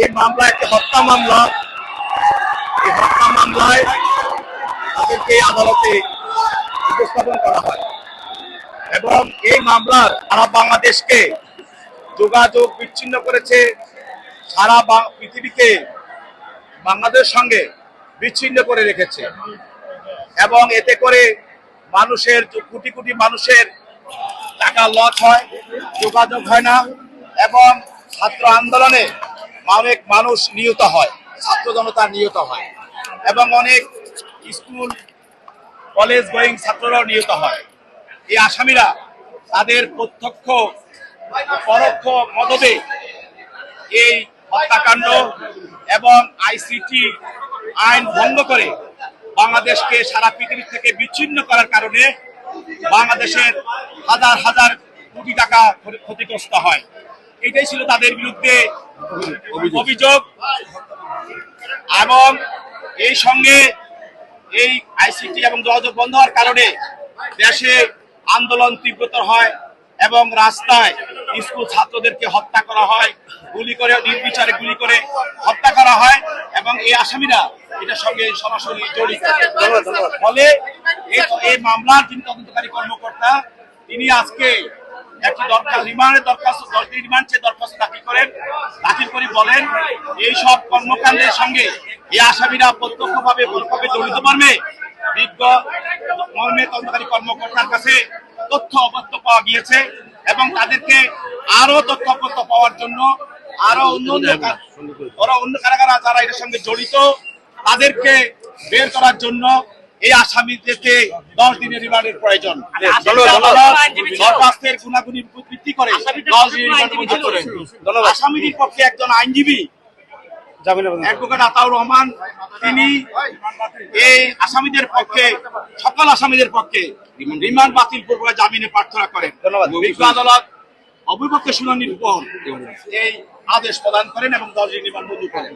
এই মামলা একটি হত্যা মামলা, এই হত্যা মামলায় তাদেরকে আদালতে উপস্থাপন করা হয়। এবং এই মামলার সারা বাংলাদেশকে যোগাযোগ বিচ্ছিন্ন করেছে, সারা পৃথিবীকে বাংলাদেশের সঙ্গে বিচ্ছিন্ন করে রেখেছে। এবং এতে করে মানুষের কোটি কোটি মানুষের টাকা লস হয়, যোগাযোগ হয় না, এবং ছাত্র আন্দোলনে অনেক মানুষ নিহত হয়, ছাত্র জনতা নিহত হয়, এবং অনেক স্কুল, কলেজ গোয়িং ছাত্ররাও নিহত হয়। এই আসামিরা তাদের প্রত্যক্ষ পরোক্ষ মদতে এই হত্যাকাণ্ড এবং আইসিটি আইন ভঙ্গ করে বাংলাদেশকে সারা পৃথিবী থেকে বিচ্ছিন্ন করার কারণে বাংলাদেশের হাজার হাজার কোটি টাকা ক্ষতিগ্রস্ত হয়। এটাই ছিল তাদের বিরুদ্ধে অভিযোগ। এবং এই সঙ্গে এই আইসিটি এবং যোগাযোগ বন্ধ হওয়ার কারণে দেশে আন্দোলন তীব্রতর হয় এবং রাস্তায় স্কুল ছাত্রদেরকে হত্যা করা হয়, গুলি করে, নির্বিচারে গুলি করে হত্যা করা হয় এবং এই আসামিরা এটার সঙ্গে সরাসরি জড়িত। ফলে এই- মামলার যিনি তদন্তকারী কর্মকর্তা, তিনি আজকে একটি দরখাস্ত রিমান্ডের দরখাস্ত দশ দিন রিমান্ড চেয়ে দরখাস্ত দাখিল করেন দাখিল করে বলেন এই সব কর্মকাণ্ডের সঙ্গে এই আসামিরা প্রত্যক্ষভাবে পরোক্ষভাবে জড়িত পারবে বিজ্ঞ মর্মে তদন্তকারী কর্মকর্তার কাছে তথ্য অবত্য পাওয়া গিয়েছে এবং তাদেরকে আরও তথ্য অবত্য পাওয়ার জন্য আরও অন্য অন্য ওরা অন্য কারাগারা যারা এটার সঙ্গে জড়িত তাদেরকে বের করার জন্য এই আসামিদেরকে দশ দিনের রিমান্ডের প্রয়োজন। দরখাস্তের গুণাগুণির উপর ভিত্তি করে পক্ষে একজন আইনজীবী। অ্যাডভোকেট আতাউর রহমান তিনি এই আসামিদের পক্ষে সকল আসামিদের পক্ষে রিমান্ড বাতিল পূর্বক জামিনে প্রার্থনা করেন। বিজ্ঞ আদালত অভিপক্ষে শুনানির পর এই আদেশ প্রদান করেন এবং দশ দিন রিমান্ড মঞ্জুর করেন।